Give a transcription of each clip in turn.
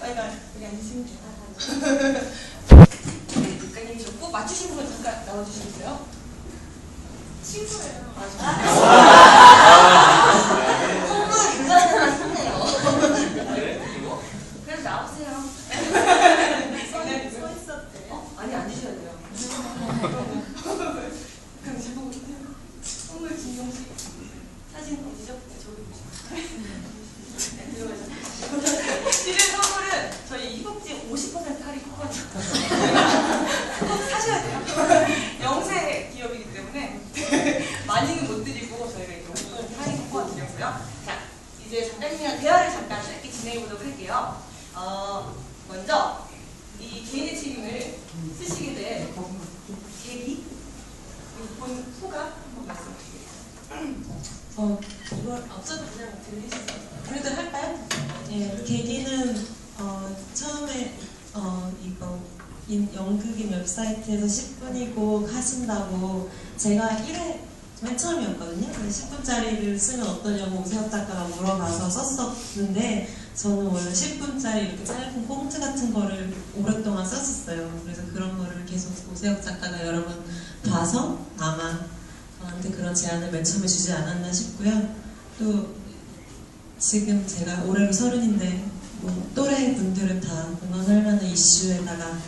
여기 앉으시면 돼요. 네, 작가님이셨고 맞추신 분은 잠깐 나와주시겠어요? 친구예요. 선물 유자나 샀네요. 그래서 나오세요. 써, 써 있었대. 어? 아니 앉으셔야 돼요. 그럼 제가 볼게요. 선물 진정식 사진 어디죠? 네, 저기 보시면. 네, 들어가죠. 지금 선물은 저희 이국지 50% 할인 쿠폰이 꼭 사셔야 돼요. 영세 기업이기 때문에 많이는 못 드리고 저희가 이렇게 50% 할인 쿠폰 드렸고요. 자, 이제 작가님이랑 대화를 잠깐 짧게 진행해 보도록 할게요. 어, 먼저 이 개인의 책임을 쓰시게 된 계기 본 소감 한번 말씀해 주시겠어요? 어, 이걸 어쩌다 그냥 들리셨어요? 그래도 할까요? 예, 계기는 어, 처음에 어, 이거 인- 연극인 웹사이트에서 10분이고 하신다고 제가 1회 맨 처음이었거든요. 10분짜리를 쓰면 어떠냐고 오세혁 작가가 물어봐서 썼었는데 저는 원래 10분짜리 이렇게 짧은 꽁트 같은 거를 오랫동안 썼었어요. 그래서 그런 거를 계속 오세혁 작가가 여러 번 봐서 아마 저한테 그런 제안을 맨 처음에 주지 않았나 싶고요. 또 지금 제가 올해로 서른인데 뭐 또래 분들은 다 공감할 만한 이슈에다가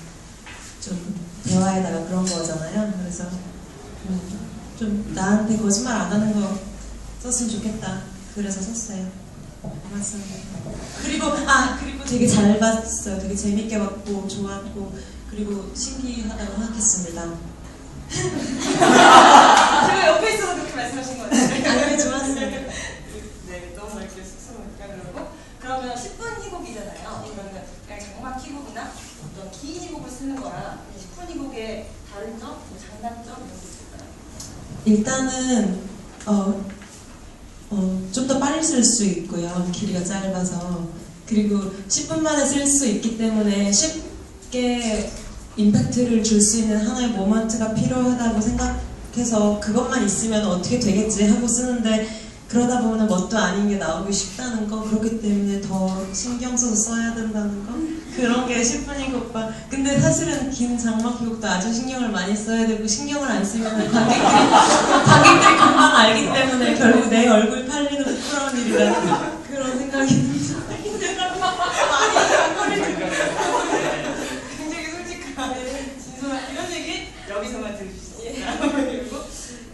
좀 대화에다가 그런 거잖아요. 그래서 음, 좀 나한테 거짓말 안 하는 거 썼으면 좋겠다. 그래서 썼어요. 고맙습니다. 그리고 아 그리고 되게 잘 봤어요. 되게 재밌게 봤고 좋았고 그리고 신기하다고 생각했습니다. 제가 옆에 있어서 그렇게 말씀하신 거 같아요. 아니 좋았어요. 네, 너무 이렇게 쑥스러우니까 그러고 그러면 10분 희곡이잖아요. 그러면 그냥 장막 희곡이나 어떤 긴 희곡을 쓰는 거랑 10분 희곡의 다른 점, 뭐 장단점 이런 게 있을까요? 일단은 어, 어, 좀 더 빨리 쓸 수 있고요. 길이가 짧아서 그리고 10분 만에 쓸 수 있기 때문에 쉽게 임팩트를 줄 수 있는 하나의 모먼트가 필요하다고 생각해서 그것만 있으면 어떻게 되겠지 하고 쓰는데 그러다 보면 뭣도 아닌 게 나오기 쉽다는 거 그렇기 때문에 더 신경 써서 써야 된다는 거 그런 게 10분인 것과 근데 사실은 긴 장막 기록도 아주 신경을 많이 써야 되고 신경을 안 쓰면 관객들이 관객들이 금방 알기 때문에 결국 내 얼굴 팔리는 부끄러운 일이라 그런 생각이 듭니다. 굉장히 솔직한 진솔한 이런 얘기 여기서만 들으실 수 있어요. 그리고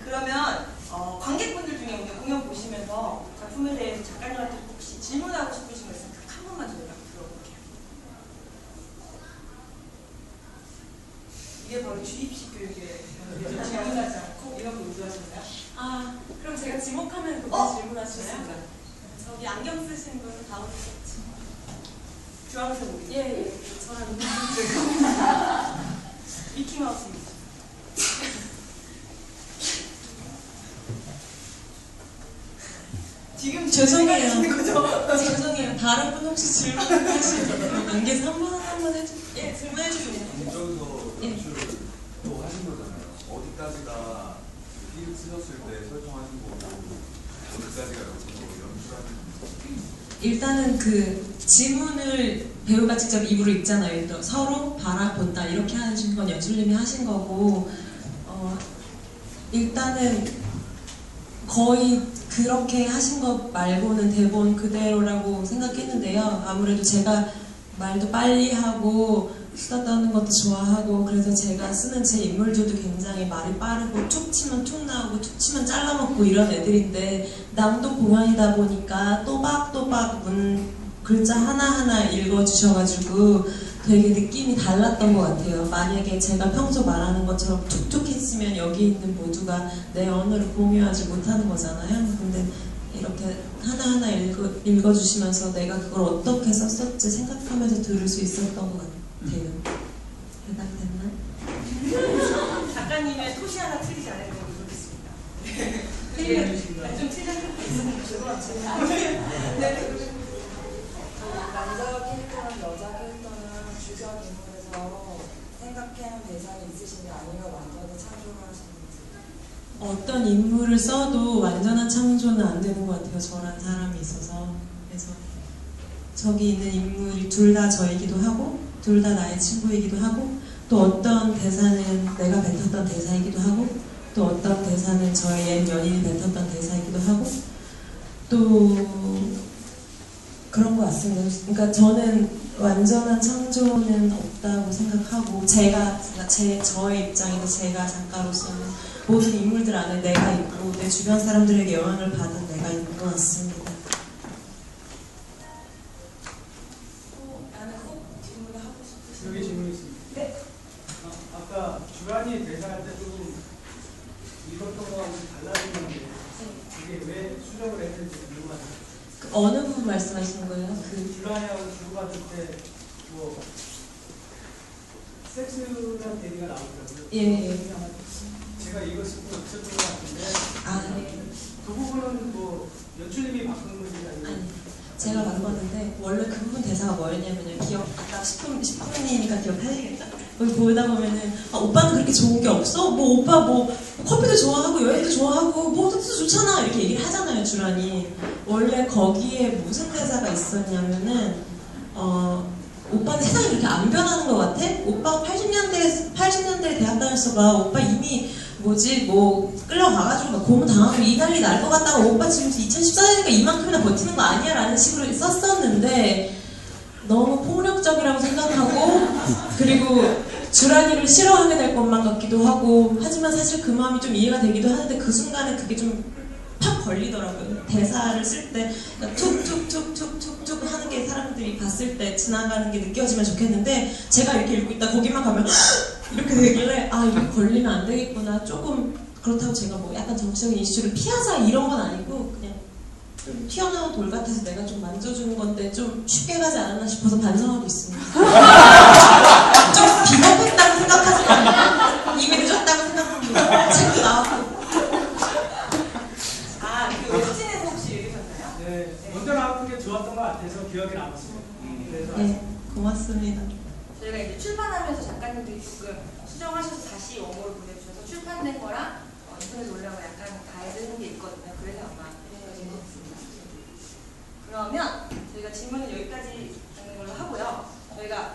그러면 어, 관객분들 중에 오늘 공연 보시면서 작품에 대해서 작가님한테 혹시 질문하고 싶으신 거 있으면 딱 한 번만 저희가 들어볼게요. 이게 바로 주입식 교육의 질문하지 않고 이런 거 의도하시나요? 아, 그럼 제가 지목하면 그거 어? 질문하시나요? 저기 안경 쓰신 분 다음 주황색 옷. 예, 예. 저랑 미키마우스입니다. 지금 죄송해요. 죄송해요. 다른 분 혹시 질문하시면 연계서 한 번 한 번 해주 예 질문해 주세요. 공정서 예. 연출을 또 하신 거잖아요. 어디까지가 힐 쓰셨을 때 설정하신 거고 어디까지가 연출하신 일단은 그 지문을 배우가 직접 입으로 읽잖아요. 또 서로 바라본다 이렇게 하신 건 연출님이 하신 거고 어, 일단은 거의 그렇게 하신 것 말고는 대본 그대로라고 생각했는데요. 아무래도 제가 말도 빨리 하고 수다 떠는 것도 좋아하고 그래서 제가 쓰는 제 인물들도 굉장히 말이 빠르고 툭 치면 툭 나오고 툭 치면 잘라먹고 이런 애들인데 낭독 공연이다 보니까 또박또박 문 글자 하나하나 읽어주셔가지고 되게 느낌이 달랐던 것 같아요. 만약에 제가 평소 말하는 것처럼 툭툭 했으면 여기 있는 모두가 내 언어를 공유하지 못하는 거잖아요. 근데 이렇게 하나하나 읽어, 읽어주시면서 내가 그걸 어떻게 썼었지 생각하면서 들을 수 있었던 것 같아요. 대답됐나? 작가님의 토시 하나 틀리지 않을 거고 좋겠습니다. 네, 좀 틀린 것도 있으면 죄송합니다. 네, 남자 캐릭터랑 여자 캐릭터는 주전 인물에서 생각해낸 대상이 있으신지 아니면 완전히 창조를 하시는지 어떤 인물을 써도 완전한 창조는 안 되는 것 같아요. 저란 사람이 있어서. 그래서 저기 있는 인물이 둘 다 저이기도 하고 둘 다 나의 친구이기도 하고 또 어떤 대사는 내가 뱉었던 대사이기도 하고 또 어떤 대사는 저의 옛 연인이 뱉었던 대사이기도 하고 또 그런 것 같습니다. 그러니까 저는 완전한 창조는 없다고 생각하고 제가 제 저의 입장에서 제가 작가로서는 모든 인물들 안에 내가 있고 내 주변 사람들에게 영향을 받은 내가 있는 것 같습니다. 또 나는 꼭 질문을 하고 싶으신 여기 질문이 있습니다. 네. 아, 아까 주란이 대사할 때 조금 읽었던 거하고 좀 달라지는데 이게 왜 수정을 했는지 궁금하네요. 그 어느 부분 말씀하시는 거예요? 그 주란이하고 주고받을 때뭐 섹스란 얘기가 나오더라고요. 예, 예. 제가 쓰고 있었던 것 같은데 아, 네. 그 부분은 뭐 연출님이 바꾼 건지 아니면 아니, 제가 바꿨는데 원래 그 부분 대사가 뭐였냐면요. 기억 아까 10분 10분이니까 기억하시겠죠? 거기 보다 보면은 아, 오빠는 그렇게 좋은 게 없어? 뭐 오빠 뭐 커피도 좋아하고 여행도 좋아하고 뭐 섹스 좋잖아 이렇게 얘기를 하잖아요 주란이. 원래 거기에 무슨 대사가 있었냐면은 어 오빠는 세상이 그렇게 안 변하는 것 같아? 오빠 80년대 80년대에 대학 다녔어 봐. 오빠 이미 뭐지 뭐 끌려가가지고 막 고문 당하고 이 난리 날 것 같다가 오빠 지금 2014년이니까 이만큼이나 버티는 거 아니야 라는 식으로 썼었는데 너무 폭력적이라고 생각하고 그리고 주란이를 싫어하게 될 것만 같기도 하고 하지만 사실 그 마음이 좀 이해가 되기도 하는데 그 순간에 그게 좀 팍 걸리더라고요. 대사를 쓸때 그러니까 툭툭툭 툭툭툭 하는 게 사람들이 봤을 때 지나가는 게 느껴지면 좋겠는데 제가 이렇게 읽고 있다 거기만 가면 이렇게 되길래 아 이게 걸리면 안 되겠구나 조금 그렇다고 제가 뭐 약간 정치적인 이슈를 피하자 이런 건 아니고 그냥 좀 튀어나온 돌 같아서 내가 좀 만져주는 건데 좀 쉽게 가지 않았나 싶어서 반성하고 있습니다. 출판하면서 작가님들이 조금 수정하셔서 다시 원고를 보내주셔서 출판된 거랑 어, 인터넷 올라온 약간 다른 게 있거든요. 그래서 아마 그런 것 같습니다. 그러면 저희가 질문은 여기까지 하는 걸로 하고요. 저희가